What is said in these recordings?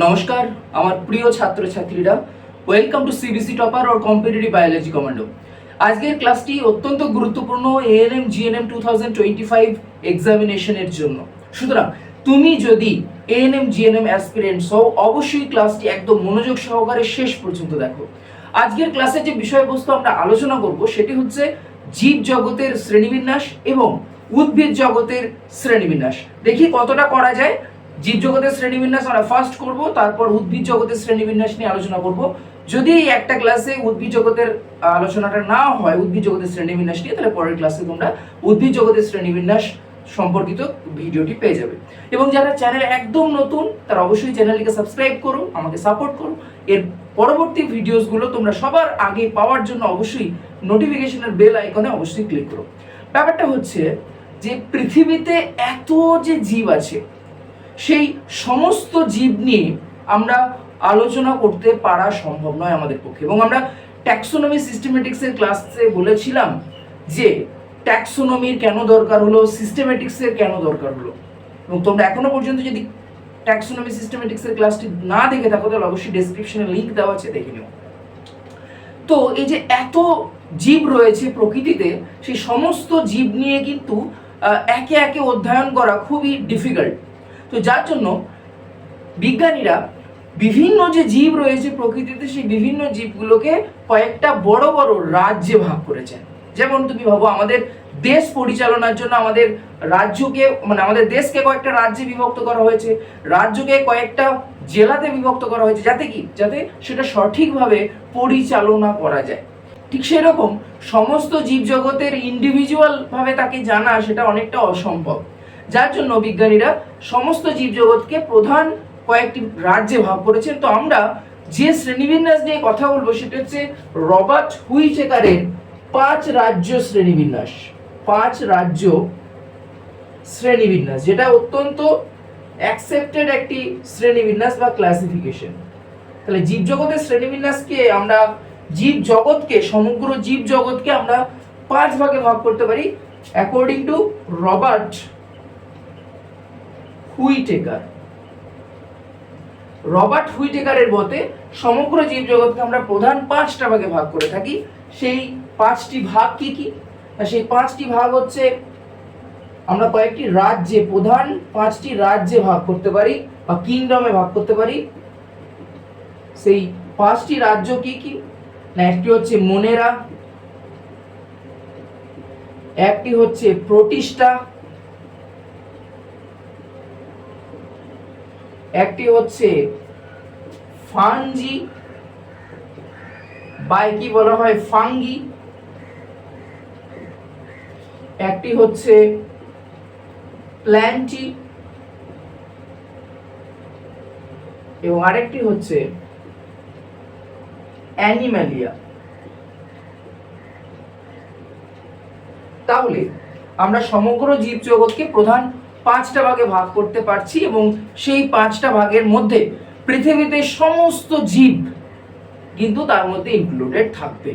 নমস্কার, আমার প্রিয় ছাত্রছাত্রীরা। Welcome to CBC topper or competitive biology commando আজকের ক্লাসটি অত্যন্ত গুরুত্বপূর্ণ ANM GNM two thousand twenty five এক্সামিনেশনের জন্য। সুতরাং তুমি যদি এএনএম জিএনএম অ্যাসপিরেন্টস হও, অবশ্যই ক্লাসটি একদম মনোযোগ সহকারে শেষ পর্যন্ত দেখো। আজকের ক্লাসে যে বিষয়বস্তু আমরা আলোচনা করব, সেটি হচ্ছে জীব জগতের শ্রেণীবিন্যাস এবং উদ্ভিদ জগতের শ্রেণীবিন্যাস। দেখি কতটা করা যায়। জীব জগতের শ্রেণীবিন্যাস আমরা ফার্স্ট করব, তারপর উদ্ভিদ জগতের শ্রেণীবিন্যাস নিয়ে আলোচনা করব। যদি একটা ক্লাসে উদ্ভিদ জগতের আলোচনাটা না হয়, উদ্ভিদ জগতের শ্রেণীবিন্যাস নিয়ে, তাহলে পরের ক্লাসে তোমরা উদ্ভিদ জগতের শ্রেণীবিন্যাস সম্পর্কিত ভিডিওটি পেয়ে যাবে। এবং যারা চ্যানেল একদম নতুন, তারা অবশ্যই চ্যানেলটিকে সাবস্ক্রাইব করো, আমাকে সাপোর্ট করো। এর পরবর্তী ভিডিওসগুলো তোমরা সবার আগে পাওয়ার জন্য অবশ্যই নোটিফিকেশনের বেল আইকনে অবশ্যই ক্লিক করো। ব্যাপারটা হচ্ছে যে পৃথিবীতে এত যে জীব আছে সেই সমস্ত জীব নিয়ে আমরা আলোচনা করতে পারা সম্ভব নয় আমাদের পক্ষে। এবং আমরা ট্যাক্সোনমি সিস্টেমেটিক্সের ক্লাসে বলেছিলাম যে ট্যাক্সোনমির কেন দরকার হলো সিস্টেমেটিক্সের কেন দরকার হলো। এবং তোমরা এখনও পর্যন্ত যদি ট্যাক্সোনমি সিস্টেমেটিক্সের ক্লাসটি না দেখে থাকো, তাহলে অবশ্যই ডেসক্রিপশনে লিঙ্ক দেওয়া আছে, দেখে নিও। তো এই যে এত জীব রয়েছে প্রকৃতিতে, সেই সমস্ত জীব নিয়ে কিন্তু একে একে অধ্যয়ন করা খুবই ডিফিকাল্ট তো যার জন্য বিজ্ঞানীরা বিভিন্ন যে জীব রয়েছে প্রকৃতিতে, সেই বিভিন্ন জীবগুলোকে কয়েকটা বড় বড় রাজ্যে ভাগ করেছেন যেমন তুমি ভাবো, আমাদের দেশ পরিচালনার জন্য আমাদের রাজ্যকে মানে আমাদের দেশকে কয়েকটা রাজ্যে বিভক্ত করা হয়েছে। রাজ্যকে কয়েকটা জেলাতে বিভক্ত করা হয়েছে। যাতে কি? যাতে সেটা সঠিকভাবে পরিচালনা করা যায়। ঠিক সেরকম সমস্ত জীবজগতের ইন্ডিভিজুয়াল ভাবে তাকে জানা সেটা অনেকটা অসম্ভব। যার জন্য বিজ্ঞানীরা সমস্ত জীবজগৎকে প্রধান কয়েকটি রাজ্যে ভাগ করেছেন। তো আমরা যে শ্রেণীবিন্যাস নিয়ে কথা বলব সেটা হচ্ছে রবার্ট হুইটেকারের পাঁচ রাজ্য শ্রেণীবিন্যাস। পাঁচ রাজ্য শ্রেণীবিন্যাস, যেটা অত্যন্ত অ্যাকসেপ্টেড একটি শ্রেণীবিন্যাস বা ক্লাসিফিকেশন তাহলে জীবজগতের শ্রেণীবিন্যাসকে আমরা জীব জগৎকে সমগ্র জীব জগৎকে আমরা পাঁচ ভাগে ভাগ করতে পারি। According to Robert Whittaker. Robert হুইটেকারের মতে, সমগ্র জীবজগৎকে আমরা প্রধান পাঁচটা ভাগে ভাগ করে থাকি। সেই পাঁচটি ভাগ কি কি? সেই পাঁচটি ভাগ হচ্ছে, আমরা কয়েকটি রাজ্যে, প্রধান পাঁচটি রাজ্যে ভাগ করতে পারি বা কিংডমে ভাগ করতে পারি। সেই পাঁচটি রাজ্য কি কি? না, একটি হচ্ছে মনেরা, একটি হচ্ছে প্রতিষ্ঠা একটি হচ্ছে ফানজি বা কি বলা হয় ফাঙ্গি, একটি হচ্ছে প্ল্যান্টি, এবং আরেকটি হচ্ছে অ্যানিম্যালিয়া। তাহলে আমরা সমগ্র জীবজগৎকে প্রধান পাঁচটা ভাগে ভাগ করতে পারছি এবং সেই পাঁচটা ভাগের মধ্যে পৃথিবীতে সমস্ত জীব কিন্তু তার মধ্যে ইনক্লুডেড থাকবে।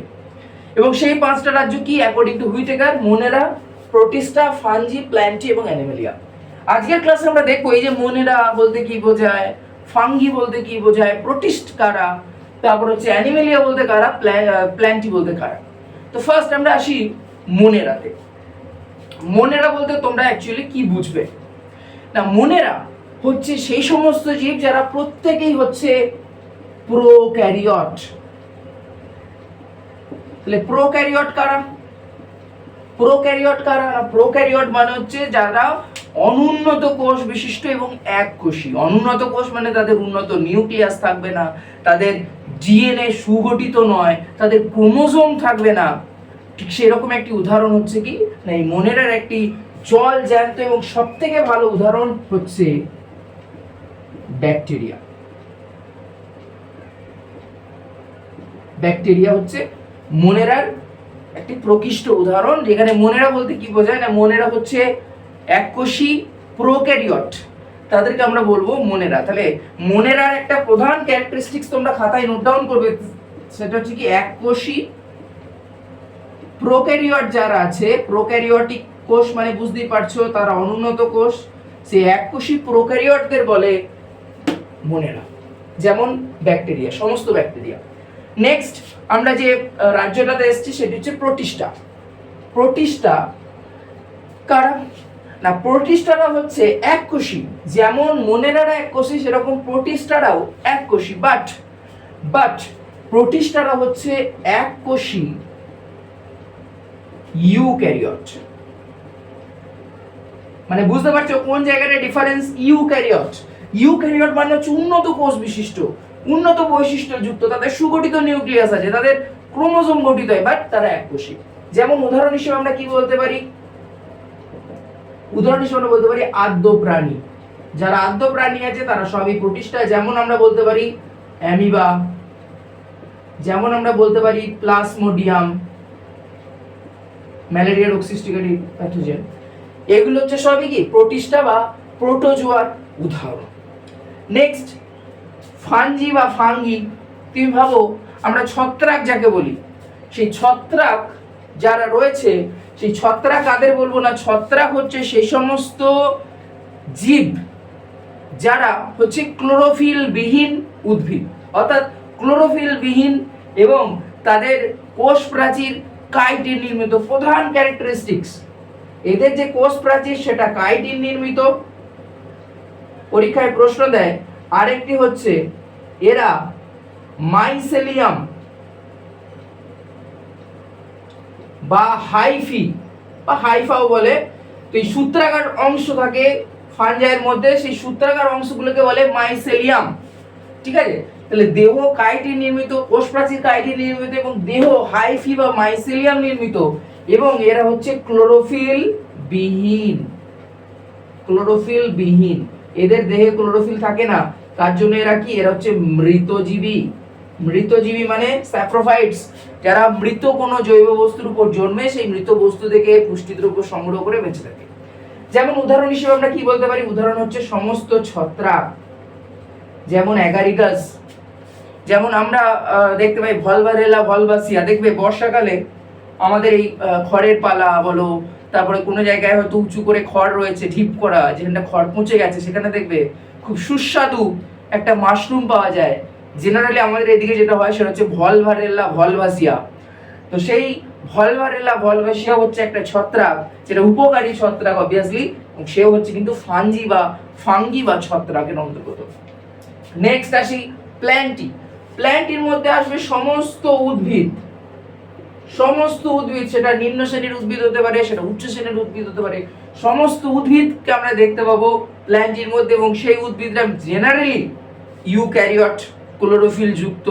এবং সেই পাঁচটা রাজ্য কি according to Whittaker Monera Protista Fungi Plantae এবং অ্যানিমেলিয়া আজকের ক্লাসে আমরা দেখব এই যে মোনেরা বলতে কি বোঝায় ফাঙ্গি বলতে কি বোঝায় প্রোটিস্ট কারা, তারপর হচ্ছে অ্যানিমেলিয়া বলতে কারা প্ল্যান্টি বলতে কারা। তো ফার্স্ট আমরা আসি মোনেরাতে মনেরা বলতে তোমরা অ্যাকচুয়ালি কি বুঝবে? না, মনেরা হচ্ছে সেই সমস্ত জীব যারা প্রত্যেকেই হচ্ছে প্রোক্যারিয়ট তাহলে প্রোক্যারিয়ট কারা? প্রোক্যারিয়ট কারা? প্রোক্যারিয়ট মানে হচ্ছে যারা অনুন্নত কোষ বিশিষ্ট এবং এক কোষী। অনুন্নত কোষ মানে তাদের উন্নত নিউক্লিয়াস থাকবে না, তাদের ডিএনএ সুগঠিত নয়, তাদের ক্রোমোজোম থাকবে না। ঠিক সেরকম একটি উদাহরণ হচ্ছে কি না এই মনেরার একটি জল জ্যান্ত এবং সব থেকে ভালো উদাহরণ হচ্ছে ব্যাকটেরিয়া। ব্যাকটেরিয়া হচ্ছে মনেরার একটি প্রকৃষ্ট উদাহরণ, যেখানে মনেরা বলতে কি বোঝায় না, মনেরা হচ্ছে এককোষী প্রোক্যারিয়ট তাদেরকে আমরা বলব মনেরা। তাহলে মনেরার একটা প্রধান ক্যারেক্টারিস্টিক্স তোমরা খাতায় নোট ডাউন করবে, সেটা হচ্ছে কি এককোষী প্রোক্যারিয়ট যারা আছে প্রোক্যারিয়টিক কোষ মানে বুঝতেই পারছ, তারা অনুন্নত কোষ। সেই এককোষী প্রোক্যারিয়টদের বলে মনে না যেমন ব্যাকটেরিয়া, সমস্ত ব্যাকটেরিয়া। নেক্সট আমরা যে রাজ্যটাতে এসেছি, সেটি হচ্ছে প্রোটিস্টা। প্রোটিস্টা কারা? না, প্রোটিস্টারা হচ্ছে এক কোষী যেমন মনেরারা এক কোষী সেরকম প্রোটিস্টারাও এক কোষী বাট বাট প্রোটিস্টারা হচ্ছে এক কোষী ইউক্যারিওট মানে বুঝতে পারছ কোন জায়গাটা ডিফারেন্স ইউক্যারিওট ইউক্যারিওট মানে হচ্ছে উন্নত কোষ বিশিষ্ট, উন্নত বৈশিষ্ট্য যুক্ত, তাদের সুগঠিত নিউক্লিয়াস আছে, তাদের ক্রোমোজোম গঠিত হয় বাট তারা এককোষী যেমন উদাহরণ হিসেবে আমরা কি বলতে পারি? উদাহরণ হিসেবে আমরা বলতে পারি আদ্য প্রাণী। যারা আদ্য প্রাণী আছে, তারা সবই প্রোটিস্টা যেমন আমরা বলতে পারি অ্যামিবা। যেমন আমরা বলতে পারি প্লাসমোডিয়াম। ম্যালেরিয়া, রোগ প্যাথোজেন এগুলো হচ্ছে সবই কি? প্রোটিস্টা বা প্রোটোজোয়ার উদাহরণ। নেক্সট ফানজি বা ফাঙ্গি তুমি ভাবো, আমরা ছত্রাক যাকে বলি, সেই ছত্রাক যারা রয়েছে, সেই ছত্রাক কাদের বলব না? ছত্রাক হচ্ছে সেই সমস্ত জীব যারা হচ্ছে ক্লোরোফিল বিহীন উদ্ভিদ। অর্থাৎ ক্লোরোফিল বিহীন এবং তাদের কোষ প্রাচীর কাইটিন নির্মিত প্রধান ক্যারেক্টারিস্টিক্স এদের যে কোষ প্রাচীর, সেটা কাইটিন নির্মিত। পরীক্ষায় প্রশ্ন দেয়, আরেকটি হচ্ছে, এরা মাইসেলিয়াম বা হাইফি, বা হাইফাও বলে, তো এই সূত্রাকার অংশ থাকে ফানজাইয়ের মধ্যে, সেই সূত্রাকার অংশগুলোকে বলে মাইসেলিয়াম। ঠিক আছে? তাহলে দেহ কাইটি নির্মিত কোষ প্রাচীর কাইটিন নির্মিত এবং দেহ হাইফি বা মাইসেলিয়াম নির্মিত। এবং এরা হচ্ছে ক্লোরোফিল বিহীন। ক্লোরোফিল বিহীন। এদের দেহে ক্লোরোফিল থাকে না। তার জন্য এরা কি? এরা হচ্ছে মৃতজীবী। মৃতজীবী মানে স্যাপ্রোফাইটস যারা মৃত কোনো জৈব বস্তুর উপর জন্মে, সেই মৃত বস্তু থেকে পুষ্টিদ্রব্য সংগ্রহ করে বেঁচে থাকে। যেমন উদাহরণ হিসেবে আমরা কি বলতে পারি? উদাহরণ হচ্ছে সমস্ত ছত্রাক। যেমন অ্যাগারিকাস যেমন আমরা দেখতে পাই ভলভারেলা ভলভাসিয়া। দেখবে বর্ষাকালে আমাদের এই খড়ের পালা বলো, তারপরে কোনো জায়গায় হয়তো উঁচু করে খড় রয়েছে, ঢিপ করা, যেখানটা খড় পচে গেছে, সেখানে দেখবে খুব সুস্বাদু একটা মাশরুম পাওয়া যায়। জেনারেলি আমাদের এদিকে যেটা হয়, সেটা হচ্ছে ভলভারেলা ভলভাসিয়া। তো সেই ভলভারেলা ভলভাসিয়া হচ্ছে একটা ছত্রাক, যেটা উপকারী ছত্রাক অবভিয়াসলি সে হচ্ছে কিন্তু ফাঞ্জি বা ফাঙ্গি বা ছত্রাকের অন্তর্গত। নেক্সট আসি প্ল্যান্টি প্ল্যান্টির মধ্যে আসবে সমস্ত উদ্ভিদ। সমস্ত উদ্ভিদ, সেটা নিম্ন শ্রেণির উদ্ভিদ হতে পারে, সেটা উচ্চ শ্রেণির উদ্ভিদ হতে পারে, সমস্ত উদ্ভিদকে আমরা দেখতে পাবো প্ল্যান্টির মধ্যে এবং সেই উদ্ভিদরা জেনারেলি ইউক্যারিওট, ক্লোরোফিল যুক্ত,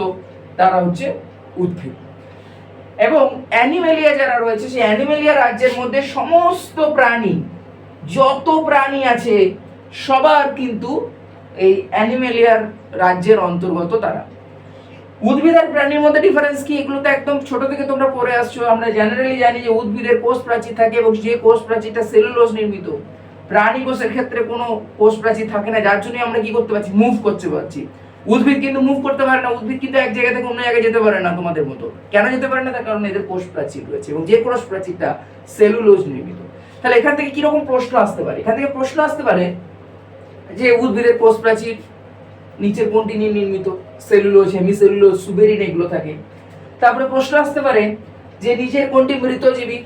তারা হচ্ছে উদ্ভিদ। এবং অ্যানিমেলিয়া যারা রয়েছে, সেই অ্যানিমেলিয়া রাজ্যের মধ্যে সমস্ত প্রাণী, যত প্রাণী আছে, সবার কিন্তু এই অ্যানিমেলিয়ার রাজ্যের অন্তর্গত তারা। উদ্ভিদ আর প্রাণীর মধ্যে ডিফারেন্স কি? এগুলো তো একদম ছোট থেকে তোমরা পড়ে আসছো। আমরা জেনারেলি জানি যে উদ্ভিদের কোষ প্রাচীর থাকে এবং যে কোষ প্রাচীরটা সেলুলোজ নির্মিত, প্রাণী কোষের ক্ষেত্রে কোনো কোষ প্রাচীর থাকে না। যার জন্য আমরা কি করতে পারছি? মুভ করতে পারছি। উদ্ভিদ কিন্তু মুভ করতে পারে না। উদ্ভিদ কিন্তু এক জায়গা থেকে অন্য জায়গায় যেতে পারে না তোমাদের মতো। কেন যেতে পারে না? তার কারণ এদের কোষ প্রাচীর রয়েছে এবং যে কোষ প্রাচীরটা সেলুলোজ নির্মিত। তাহলে এখান থেকে কীরকম প্রশ্ন আসতে পারে? এখান থেকে প্রশ্ন আসতে পারে যে উদ্ভিদের কোষ প্রাচীর নিচের কোনটি নিয়ে নির্মিত সেলুলোজ, হেমিসেলুলোজ, সুবেরিন এগুলো থাকে। তারপরে প্রশ্ন আসতে পারে যে নিচের কোনটি মৃতজীবী?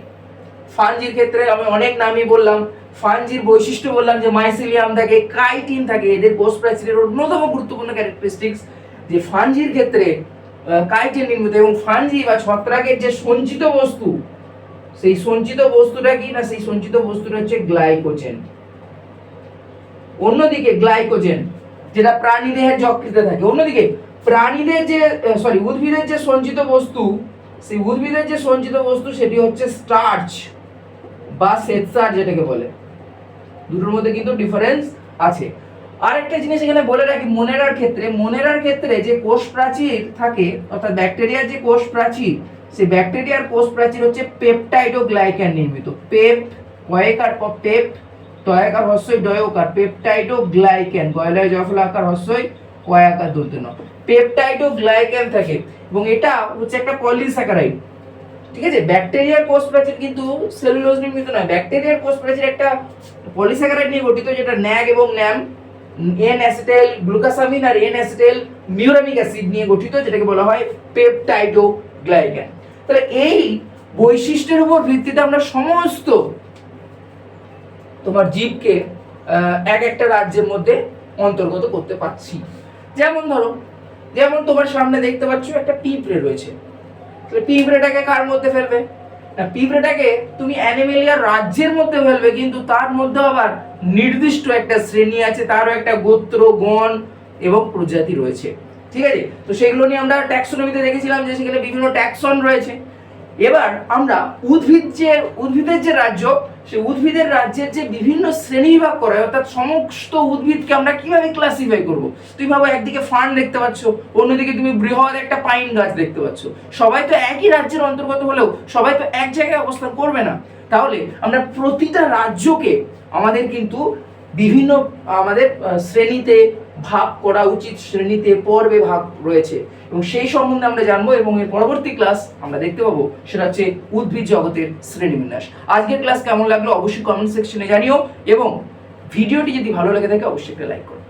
ফানজির ক্ষেত্রে আমি অনেক নামই বললাম। ফানজির বৈশিষ্ট্য বললাম যে মাইসিলিয়াম থাকে কাইটিন থাকে, এদের কোষ প্রাচীরের অন্যতম গুরুত্বপূর্ণ ক্যারেক্টারিস্টিক্স যে ফানজির ক্ষেত্রে কাইটিন নির্মিত এবং ফানজি বা ছত্রাকের যে সঞ্চিত বস্তু, সেই সঞ্চিত বস্তুটা কি না সেই সঞ্চিত বস্তুটা হচ্ছে গ্লাইকোজেন অন্যদিকে গ্লাইকোজেন যেটা প্রাণীদেহের যকৃতে থাকে। অন্যদিকে, প্রাণীদের যে সরি উদ্ভিদের যে সঞ্চিত বস্তু, সেই উদ্ভিদের যে সঞ্চিত বস্তু সেটি হচ্ছে স্টার্চ বা শ্বেতসার যেটাকে বলে। দুটোর মধ্যে কিন্তু ডিফারেন্স আছে। আরেকটা জিনিস এখানে বলে রাখি, মনেরার ক্ষেত্রে মনেরার ক্ষেত্রে যে কোষ প্রাচীর থাকে, অর্থাৎ ব্যাকটেরিয়ার যে কোষ প্রাচীর, সেই ব্যাকটেরিয়ার কোষ প্রাচীর হচ্ছে পেপটাইড ও গ্লাইক্যান নির্মিত পেপ কয়েকার পেপ তয়াকার হস্যই ডয়কার পেপটাইড ও গ্লাইক্যান গয়লয় জফলাকার হস্যই কয়াকার দন্তন পেপটাইড ও গ্লাইক্যান থাকে, এবং এটা হচ্ছে একটা পলিস্যাকারাইড ঠিক আছে? ব্যাকটেরিয়ার কোষ প্রাচীর কিন্তু সেলুলোজ নির্মিত নয় ব্যাকটেরিয়ার কোষ প্রাচীর একটা পলিস্যাকারাইড নিয়ে গঠিত, যেটা ন্যাগ এবং ন্যাম এন অ্যাসিটাইল গ্লুকাসামিন আর এন অ্যাসিটাইল মিউরামিক অ্যাসিড নিয়ে গঠিত, যেটাকে বলা হয় পেপটাইডোগ্লাইকান তাহলে এই বৈশিষ্ট্যের উপর ভিত্তিতে আমরা সমস্ত তোমার জীবকে এক একটা রাজ্যের মধ্যে অন্তর্গত করতে পারছি। যেমন ধরো, যেমন তোমার সামনে দেখতে পাচ্ছ একটা পিঁপড়ে রয়েছে। তাহলে পিঁপড়েটাকে কার মধ্যে ফেলবে? না, পিঁপড়েটাকে তুমি অ্যানিমেলিয়ার রাজ্যের মধ্যে ফেলবে, কিন্তু তার মধ্যে আবার নির্দিষ্ট একটা শ্রেণি আছে, তারও একটা গোত্র, গণ এবং প্রজাতি রয়েছে। ঠিক আছে? তো সেগুলো নিয়ে আমরা ট্যাক্সোনমিতে দেখেছিলাম যে সেখানে বিভিন্ন ট্যাক্সন রয়েছে। এবার আমরা উদ্ভিদ যে, উদ্ভিদের যে রাজ্য, সে উদ্ভিদের রাজ্যের যে বিভিন্ন শ্রেণীবিভাগ করা হয় অর্থাৎ সমস্ত উদ্ভিদকে আমরা কীভাবে ক্লাসিফাই করব? তুমি ভাবো একদিকে ফার্ন দেখতে পাচ্ছ, অন্যদিকে তুমি বৃহৎ একটা পাইন গাছ দেখতে পাচ্ছ। সবাই তো একই রাজ্যের অন্তর্গত হলেও সবাই তো এক জায়গায় অবস্থান করবে না। তাহলে আমরা প্রতিটা রাজ্যকে আমাদের কিন্তু বিভিন্ন আমাদের শ্রেণীতে ভাগ করা উচিত, শ্রেণীতে পর্বে ভাগ রয়েছে। এবং সেই সম্বন্ধে আমরা জানব এবং এর পরবর্তী ক্লাস আমরা দেখতে পাবো, সেটা হচ্ছে উদ্ভিদ জগতের শ্রেণীবিন্যাস। আজকের ক্লাস কেমন লাগল অবশ্যই কমেন্ট সেকশনে জানিও এবং ভিডিওটি যদি ভালো লাগে থাকে, অবশ্যই একটা লাইক করো।